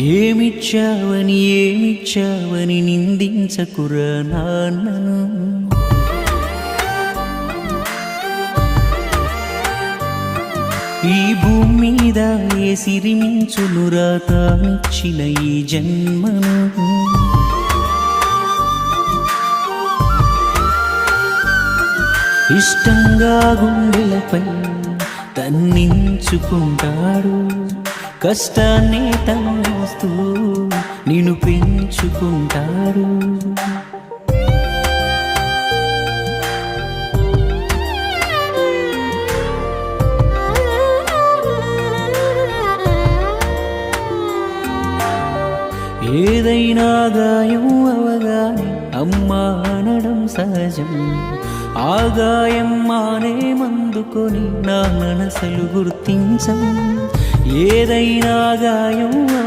ఏమిచ్చావని ఏమిచ్చావని నిందించకురా నాన్నను? ఈ భూమి మీద ఏ సిరిమించునురా తానిచ్చిన ఈ జన్మను? ఇష్టంగా గుండెలపై తన్నించుకుంటాడు. కష్టాన్ని తమస్తూ నిన్ను పెంచుకుంటారు. ఏదైనా గాయం అవగానే అమ్మా సహజం. ఆ గాయం మానే మందుకొని నా మనసలు గుర్తించం. ఏదైనా గాయం